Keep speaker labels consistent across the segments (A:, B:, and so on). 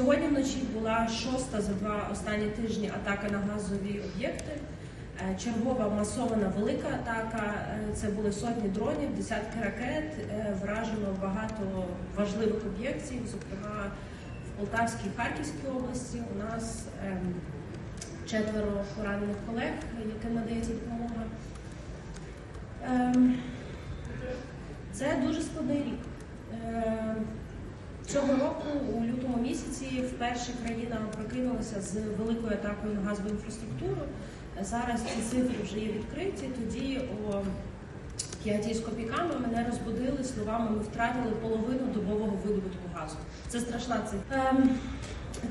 A: Сьогодні вночі була шоста за два останні тижні атака на газові об'єкти. Е, Чергова масована велика атака. Е, Це були сотні дронів, десятки ракет. Е, Вражено багато важливих об'єктів, зокрема в Полтавській Харківській області. У нас ем, четверо поранених колег, яким надається допомога. Ем, Це дуже складний рік. Ем, Цього року, у вперше країна прокинулася з великою атакою на газову інфраструктуру. Зараз ці цифри вже є відкриті. Тоді о п'ятій з копійками мене розбудили словами, ми втратили половину добового видобутку газу. Це страшна цифра. Ем,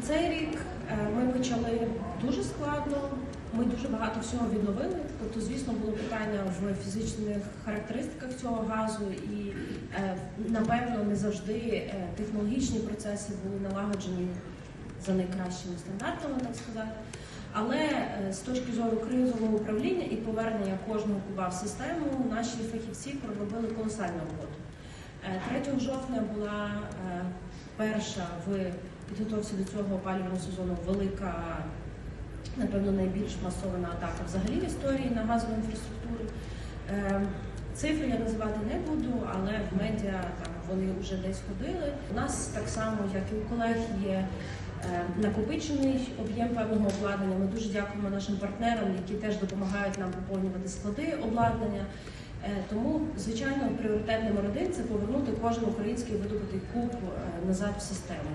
A: Цей рік е, ми почали дуже складно. Ми дуже багато всього відновили. Тобто, звісно, було питання в фізичних характеристиках цього газу, і е, напевно не завжди е, технологічні процеси були налагоджені за найкращими стандартами, так сказати. Але е, з точки зору кризового управління і повернення кожного куба в систему, наші фахівці проробили колосальну роботу. Е, 3 жовтня була е, перша в підготовці до цього опалювального сезону велика, напевно, найбільш масована атака взагалі в історії на газову інфраструктуру. Е, Цифри я називати не буду, але вони вже десь ходили. У нас так само, як і у колег, є е, накопичений об'єм певного обладнання. Ми дуже дякуємо нашим партнерам, які теж допомагають нам поповнювати склади обладнання. Е, Тому, звичайно, пріоритет номер один це повернути кожен український видобутий куб е, назад в систему.